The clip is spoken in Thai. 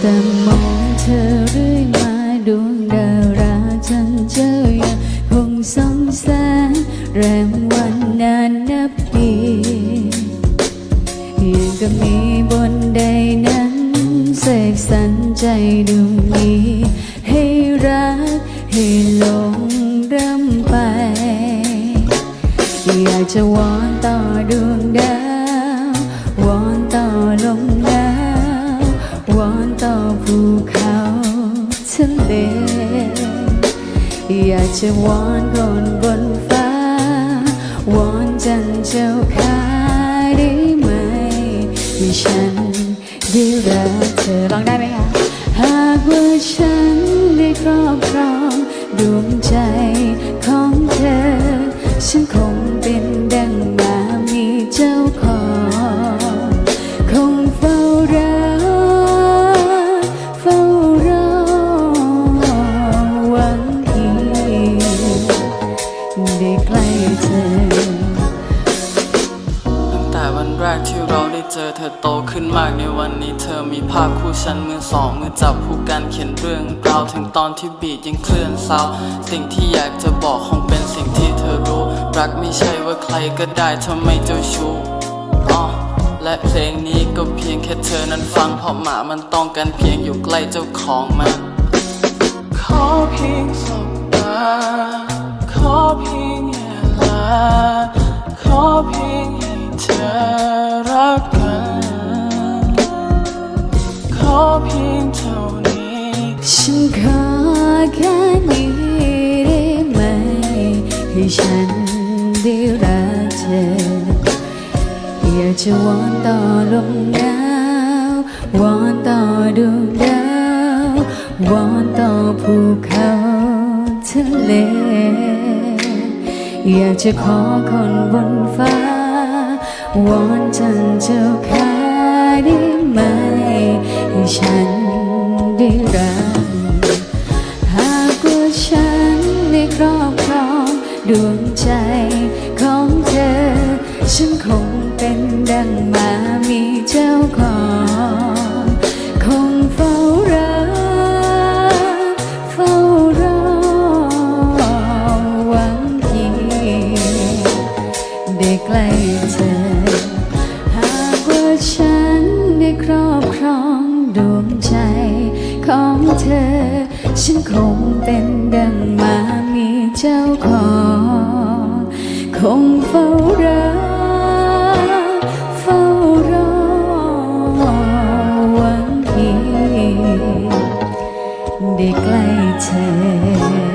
แต่มองเธอเรื่อยมาดวงดาวราจันเจอยังคงสองแสนแรมวันนานนับปียังกับมีบนใดนั้นเสกสรรใจดวงนี้ ให้รักให้หลงเรำไป อยากจะวอนต่อดวงดาววอนต่อลมหนาว วอนต่อภูเขาทะเล อยากจะวอนคนบนฟ้า วอนจันเจ้าข้าได้ไหมให้ฉันได้รักเธอลองได้ไหมคะ หากว่าฉันได้ครอบครองดวงใจของเธอ ฉันคง เราได้เจอเธอโตขึ้นมากในวันนี้เธอมีภาพคู่ฉันมือสองมือจับคู่กันเขียนเรื่องราวถึงตอนที่บีดยังเคลื่อนเศร้าสิ่งที่อยากจะบอกคงเป็นสิ่งที่เธอรู้ รักไม่ใช่ว่าใครก็ได้ทำไมเจ้าชู้อ๋อและเพลงนี้ก็เพียงแค่เธอนั้นฟังเพราะหมามันต้องการเพียงอยู่ใกล้เจ้าของมันขอเพียง กกันขอเพียงเท่านี้ฉันขอแค่นี้ได้ไหม ให้ฉันได้รักเธออยากจะวอนต่อลมหนาววอนต่อดวงดาววอนต่อภูเขาทะเล อยากจะขอคนบนฟ้า วอนจันเจ้าค่ะได้ไหมให้ฉันได้รักหากว่าฉันได้ครอบครองดวงใจของเธอ ฉันคงเป็นดังมามี องเธอฉันคงเป็นดังมามีเจ้าของ คงเฝ้ารักเฝ้ารอหวังเพียงได้ใกล้เธอ